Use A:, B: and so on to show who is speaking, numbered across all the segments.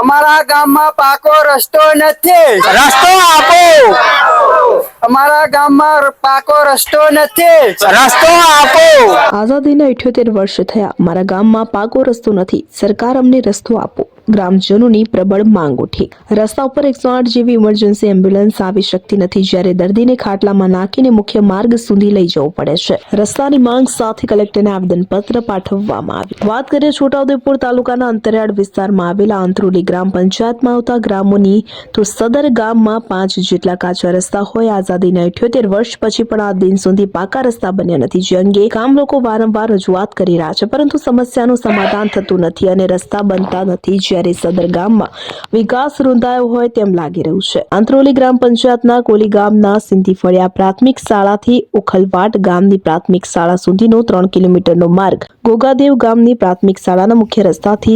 A: અમારા ગામમાં પાકો રસ્તો નથી.
B: રસ્તો આપો.
A: અમારા ગામમાં પાકો રસ્તો નથી.
B: રસ્તો આપો.
C: આઝાદીના ઇઠ્યોતેર વર્ષ થયા. મારા ગામમાં પાકો રસ્તો નથી. સરકાર અમને રસ્તો આપો. ગ્રામજનોની પ્રબળ માંગ ઉઠી. રસ્તા ઉપર એકસો આઠ જેવી ઇમરજન્સી એમ્બ્યુલન્સ આવી શકતી નથી, જ્યારે દર્દીને ખાટલામાં નાખીને મુખ્ય માર્ગ સુધી લઈ જવું પડે છે. રસ્તાની માંગ સાથે કલેક્ટરને આવેદનપત્ર પાઠવવામાં આવ્યું. વાત કરીએ છોટાઉદેપુર તાલુકાના અંતરિયાળ વિસ્તારમાં આવેલા અંતરુલી ગ્રામ પંચાયતમાં આવતા ગ્રામોની, તો સદર ગામમાં પાંચ જેટલા કાચા રસ્તા હોય, આઝાદીના ઇઠ્યોતેર વર્ષ પછી પણ આ દિન સુધી પાકા રસ્તા બન્યા નથી, જે અંગે ગામ લોકો વારંવાર રજૂઆત કરી રહ્યા છે. પરંતુ સમસ્યાનું સમાધાન થતું નથી અને રસ્તા બનતા નથી જ્યારે સદર ગામમાં વિકાસ રૂંધાયો હોય તેમ લાગી રહ્યું છે. આંત્રોલી ગ્રામ પંચાયતના કોલી ગામના સિંધી ફળિયા પ્રાથમિક શાળાથી ઉખલવાટ ગામની પ્રાથમિક શાળા સુધીનો ત્રણ કિલોમીટરનો માર્ગ ગોગાદેવ ગામની પ્રાથમિક શાળાના મુખ્ય રસ્તાથી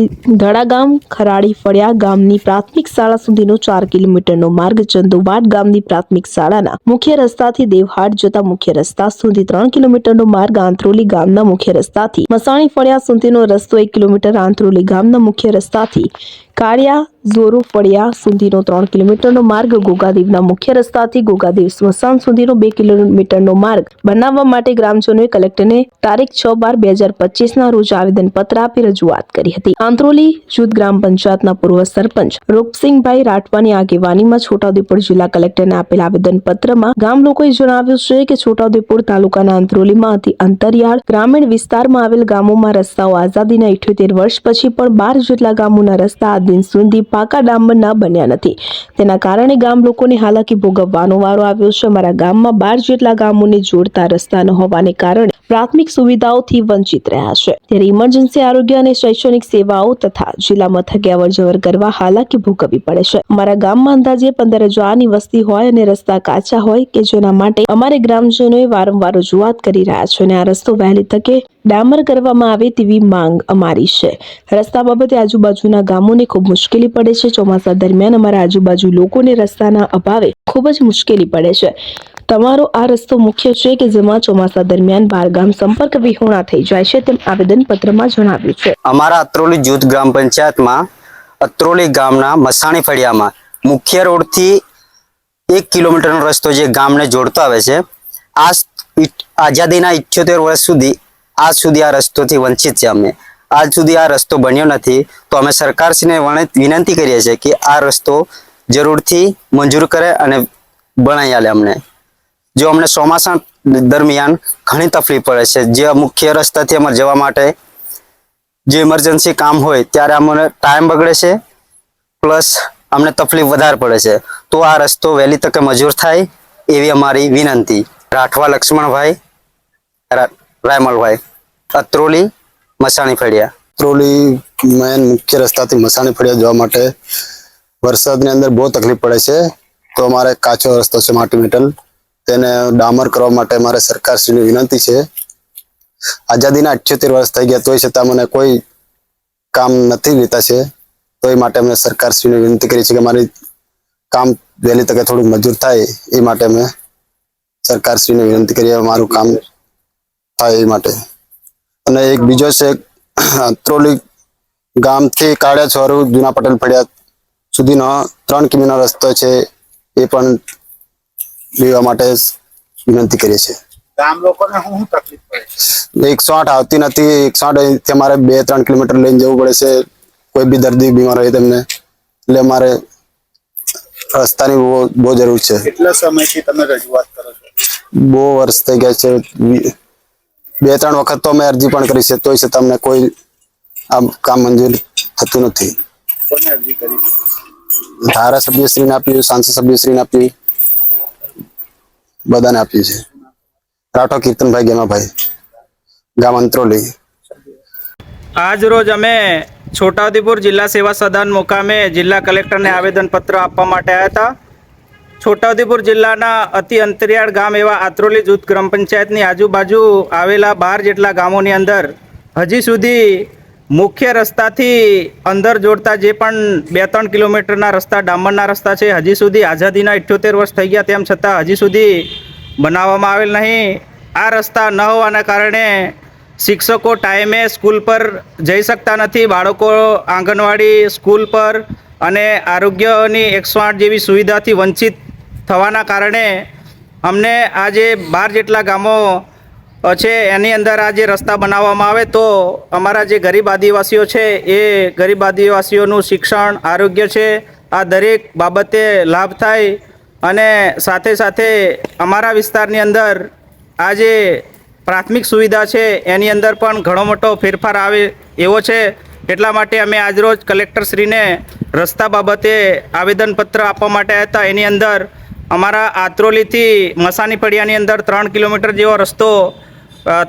C: ગામ, ખરાડી ફળિયા ગામની પ્રાથમિક શાળા સુધીનો ચાર કિલોમીટરનો માર્ગ ચંદુવાડ ગામની પ્રાથમિક શાળાના મુખ્ય રસ્તાથી દેવહાટ જતા મુખ્ય રસ્તા સુધી ત્રણ કિલોમીટરનો માર્ગ, આંતરોલી ગામના મુખ્ય રસ્તાથી મસાણી ફળિયા સુધીનો રસ્તો એક કિલોમીટર, આંતરોલી ગામના મુખ્ય રસ્તાથી કાળિયા ઝોરો ફળિયા સુધીનો ત્રણ કિલોમીટરનો માર્ગ, ગોગાદેવના મુખ્ય રસ્તાથી ગોગાદેવ સ્મશાન સુધીનો બે કિલોમીટરનો માર્ગ. બનાવવા માટે ગ્રામજનોએ કલેક્ટરને તારીખ છ બાર બે હજાર પચીસના રોજ આવેદનપત્ર આપી રજૂઆત કરી હતી. આંત્રોલી જૂથ ગ્રામ પંચાયતના પૂર્વ સરપંચ રૂપસિંહભાઈ રાઠવાની આગેવાનીમાં છોટાઉદેપુર જિલ્લા કલેક્ટરને આપેલ આવેદનપત્રમાં ગામ લોકોએ જણાવ્યું છે કે છોટાઉદેપુર તાલુકાના આંત્રોલીમાં અતિ અંતરિયાળ ગ્રામીણ વિસ્તારમાં આવેલ ગામોમાં રસ્તાઓ આઝાદીના ઇઠ્યોતેર વર્ષ પછી પણ બાર જેટલા ગામોના રસ્તા દિન સુધી પાકા ડામરના બન્યા નથી. તેના કારણે ગામ લોકોને હાલાકી ભોગવવાનો વારો આવ્યો છે. અમારા ગામમાં બાર જેટલા ગામોને જોડતા રસ્તા ન હોવાને કારણે પ્રાથમિક સુવિધાઓથી વંચિત રહ્યા છે. ત્યારે ઇમરજન્સી આરોગ્ય અને શૈક્ષણિક સેવાઓ તથા જિલ્લા મથકે અવરજવર કરવા હાલાકી ભોગવવી પડે છે. અમારા ગામમાં અંદાજે પંદર હજારની વસ્તી હોય અને રસ્તા કાચા હોય કે જેના માટે અમારે ગ્રામજનોએ વારંવાર રજૂઆત કરી રહ્યા છે અને આ રસ્તો વહેલી તકે ડામર કરવામાં આવે તેવી માંગ અમારી છે. રસ્તા બાબતે આજુબાજુના ગામોને ખૂબ મુશ્કેલી પડે છે. ચોમાસા દરમિયાન અમારા આજુબાજુ લોકોને રસ્તાના અભાવે ખૂબ જ મુશ્કેલી પડે છે. તમારો આ રસ્તો મુખ્ય છે કે જેમાં ચોમાસા દરમિયાન બારગામ સંપર્ક વિહોણા થઈ જાય છે તેમ આવેદનપત્રમાં જણાવ્યું છે.
B: અમારા અત્રોલી જૂથ ગ્રામ પંચાયતમાં અત્રોલી ગામના મસાણી ફળિયામાં મુખ્ય રોડથી એક કિલોમીટરનો રસ્તો જે ગામને જોડતો આવે છે. આ આઝાદીના ઇઠ્યોતેર વર્ષ સુધી આજ સુધી આ રસ્તોથી વંચિત છે અમે. આજ સુધી આ રસ્તો બન્યો નથી, તો અમે સરકારશ્રીને વિનંતી કરીએ છીએ કે આ રસ્તો જરૂરથી મંજૂર કરે અને બનાવી આલે અમને. જો અમને ચોમાસા દરમિયાન ઘણી તકલીફ પડે છે, જે મુખ્ય રસ્તાથી અમારે જવા માટે જે ઇમરજન્સી કામ હોય ત્યારે અમને ટાઈમ બગડે છે પ્લસ અમને તકલીફ વધારે પડે છે. તો આ રસ્તો વહેલી તકે મંજૂર થાય એવી અમારી વિનંતી. રાઠવા લક્ષ્મણભાઈ રાયમલભાઈ, અત્રોલી મસાણી ફળિયા?
D: ત્રોલી મેન મુખ્ય રસ્તાથી મસાણી ફળિયા જવા માટે વરસાદની અંદર બહુ તકલીફ પડે છે. તો અમારે કાચો રસ્તો છે માટી મેટલ. તેને ડામર કરવા માટે અમારે સરકારશ્રીની વિનંતી છે. આઝાદીના અઠ્યોતેર વર્ષ થઈ ગયા તોય છતાં મને કોઈ કામ નથી લેતા છે. તો એ માટે અમે સરકારશ્રીને વિનંતી કરી છે કે મારી કામ વહેલી તકે થોડુંક મજૂર થાય એ માટે અમે સરકારશ્રીને વિનંતી કરીએ મારું કામ થાય એ માટે. અને એક બીજો છે ત્રોલી ગામથી કાળિયા છોરું જૂના પટેલ ફળિયા સુધીનો ત્રણ કિમીનો રસ્તો છે એ પણ લેવા માટે વિનંતી કરીએ છીએ.
E: ગામ લોકોને શું શું તકલીફ પડે
D: એકસો આઠ આવતી નથી એકસો આઠ અહીંથી અમારે બે ત્રણ કિલોમીટર લઈને જવું પડે છે કોઈ બી દર્દી બીમાર હોય તેમને. એટલે અમારે રસ્તાની બહુ બહુ જરૂર છે.
E: કેટલા સમયથી તમે રજૂઆત કરો છો?
D: બહુ વર્ષ થઈ ગયા છે બે ત્રણ વખત તો અમે અરજી પણ કરી છે તોય છે તમને કોઈ આ કામ મંજૂર થતું નથી.
E: કોને અરજી કરી?
D: ધારાસભ્યશ્રીને આપ્યું સાંસદ સભ્યશ્રીને આપ્યું બધાને આપ્યું છે. રાઠો કીર્તનભાઈ ગેમાભાઈ ગામ અંત્રોલી.
F: આજ રોજ અમે છોટાઉદેપુર જિલ્લા સેવા સદન મુકામે જિલ્લા કલેક્ટરને આવેદનપત્ર આપવા માટે આવ્યા હતા. છોટાઉદેપુર જિલ્લાના અતિ અંતરિયાળ ગામ એવા આત્રોલી જૂથ ગ્રામ પંચાયતની આજુબાજુ આવેલા બાર જેટલા ગામોની અંદર હજી સુધી મુખ્ય રસ્તાથી અંદર જોડતા જે પણ બે ત્રણ કિલોમીટરના રસ્તા, ડામરના રસ્તા છે, હજી સુધી આઝાદીના ઇઠ્યોતેર વર્ષ થઈ ગયા તેમ છતાં હજી સુધી બનાવવામાં આવેલ નહીં. આ રસ્તા ન હોવાના કારણે શિક્ષકો ટાઈમે સ્કૂલ પર જઈ શકતા નથી. બાળકો આંગણવાડી સ્કૂલ પર અને આરોગ્યની એકસો આઠ જેવી સુવિધાથી વંચિત થવાના કારણે અમને આ જે બાર જેટલા ગામો છે, એની અંદર આ જે રસ્તા બનાવવામાં આવે તો અમારા જે ગરીબ આદિવાસીઓ છે, એ ગરીબ આદિવાસીઓનું શિક્ષણ, આરોગ્ય છે, આ દરેક બાબતે લાભ થાય અને સાથે સાથે અમારા વિસ્તારની અંદર આ જે પ્રાથમિક સુવિધા છે, એની અંદર પણ ઘણો મોટો ફેરફાર આવે એવો છે. એટલા માટે અમે આજરોજ કલેક્ટરશ્રીને રસ્તા બાબતે આવેદનપત્ર આપવા માટે હતા. એની અંદર અમારા આત્રોલીથી મસાની ફળિયાની અંદર ત્રણ કિલોમીટર જેવો રસ્તો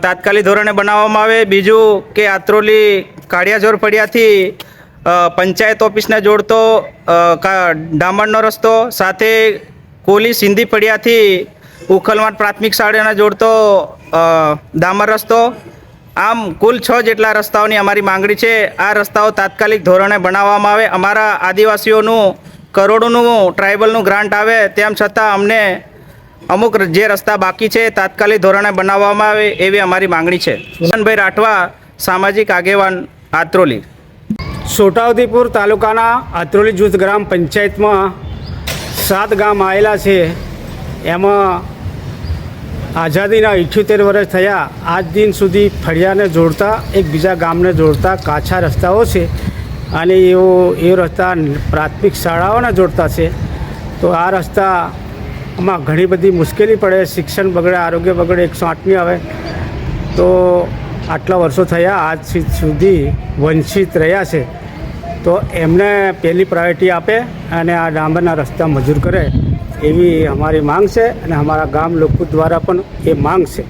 F: તાત્કાલિક ધોરણે બનાવવામાં આવે. બીજું કે આત્રોલી કાળિયાજોર ફળિયાથી પંચાયત ઓફિસને જોડતો ડામરનો રસ્તો, સાથે કોલી સિંધી ફળિયાથી ઉખલવાટ પ્રાથમિક શાળાને જોડતો ડામર રસ્તો. આમ કુલ છ જેટલા રસ્તાઓની અમારી માંગણી છે. આ રસ્તાઓ તાત્કાલિક ધોરણે બનાવવામાં આવે. અમારા આદિવાસીઓનું કરોડોનું ટ્રાઇબલનું ગ્રાન્ટ આવે તેમ છતાં અમને અમુક જે રસ્તા બાકી છે તાત્કાલિક ધોરણે બનાવવામાં આવે એવી અમારી માંગણી છે. કિશનભાઈ રાઠવા, સામાજિક આગેવાન, આત્રોલી.
G: છોટાઉદેપુર તાલુકાના આત્રોલી જૂથ ગ્રામ પંચાયતમાં સાત ગામ આવેલા છે. એમાં આઝાદીના ઇઠ્યોતેર વર્ષ થયા. આજ દિન સુધી ફળિયાને જોડતા, એકબીજા ગામને જોડતા કાચા રસ્તાઓ છે. અને એવો એ રસ્તા પ્રાથમિક શાળાઓને જોડતા છે. તો આ રસ્તામાં ઘણી બધી મુશ્કેલી પડે, શિક્ષણ બગડે, આરોગ્ય બગડે, એકસો આઠની આવે. તો આટલા વર્ષો થયા, આજ સુધી વંચિત રહ્યા છે. તો એમને પહેલી પ્રાયોરિટી આપે અને આ ડાંબરના રસ્તા મજૂર કરે એવી અમારી માંગ છે અને અમારા ગામ લોકો દ્વારા પણ એ માંગ છે.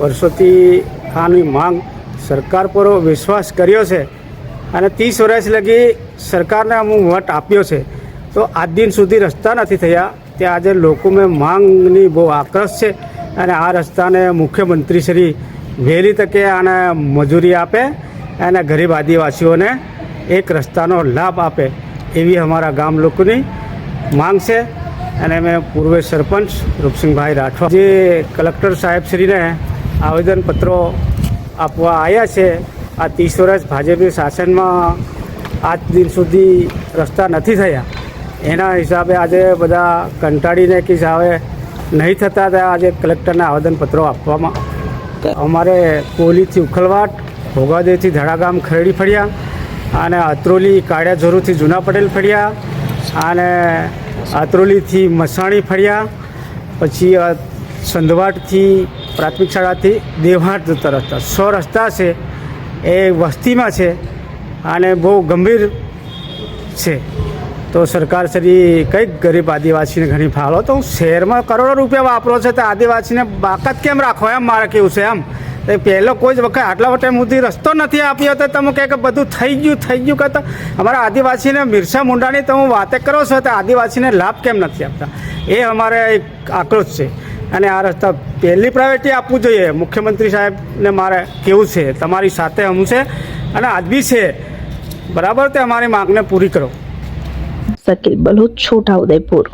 G: વર્ષોથી આની માંગ સરકાર પર વિશ્વાસ કર્યો છે. અને ત્રીસ વર્ષ લગી સરકારને અમુક વટ આપ્યો છે. તો આજ દિન સુધી રસ્તા નથી થયા. ત્યાં આજે લોકોમાં માંગની બહુ આક્રશ છે અને આ રસ્તાને મુખ્યમંત્રી શ્રી વહેલી તકે આને મજૂરી આપે અને ગરીબ આદિવાસીઓને એક રસ્તાનો લાભ આપે એવી અમારા ગામ લોકોની માંગ છે. અને મેં પૂર્વે સરપંચ રૂપસિંહભાઈ રાઠવા જે કલેક્ટર સાહેબશ્રીને આવેદનપત્રો આપવા આવ્યા છે આ ત્રીસ વર્ષ ભાજપની શાસનમાં આજ દિન સુધી રસ્તા નથી થયા. એના હિસાબે આજે બધા કંટાળીને કે હવે નહીં થતા ત્યાં આજે કલેક્ટરને આવેદનપત્રો આપવામાં. અમારે કોલીથી ઉખલવાટ ભોગાદેવથી ધડાગામ ખરડી ફળ્યા અને અત્રોલી કાળિયાઝોરુથી જૂના પટેલ ફળ્યા અને અત્રોલીથી મસાણી ફળ્યા પછી સંધવાટથી પ્રાથમિક શાળાથી દેવહાટ જતા રસ્તા સો રસ્તા છે. એ વસ્તીમાં છે અને બહુ ગંભીર છે. તો સરકાર શ્રી કંઈક ગરીબ આદિવાસીને ઘણી ફાળો તો શહેરમાં કરોડો રૂપિયા વાપરો છે તો આદિવાસીને બાકાત કેમ રાખો એમ મારે કેવું છે એમ. એ પહેલો કોઈ જ વખત આટલા ટાઈમ સુધી રસ્તો નથી આપ્યો તો તમે કહે કે બધું થઈ ગયું થઈ ગયું કે તો અમારા આદિવાસીને મિરસા મુંડાની તમે વાતે કરો છો તો આદિવાસીને લાભ કેમ નથી આપતા? એ અમારે એક આક્રોશ છે. અને આ રસ્તા પહેલી પ્રાયોરિટી આપવું જોઈએ. મુખ્યમંત્રી સાહેબને મારે કેવું છે, તમારી સાથે હું છે અને આજ બી છે. બરાબર તે અમારી માંગને પૂરી કરો.
C: શકીલ બલોચ છોટાઉદેપુર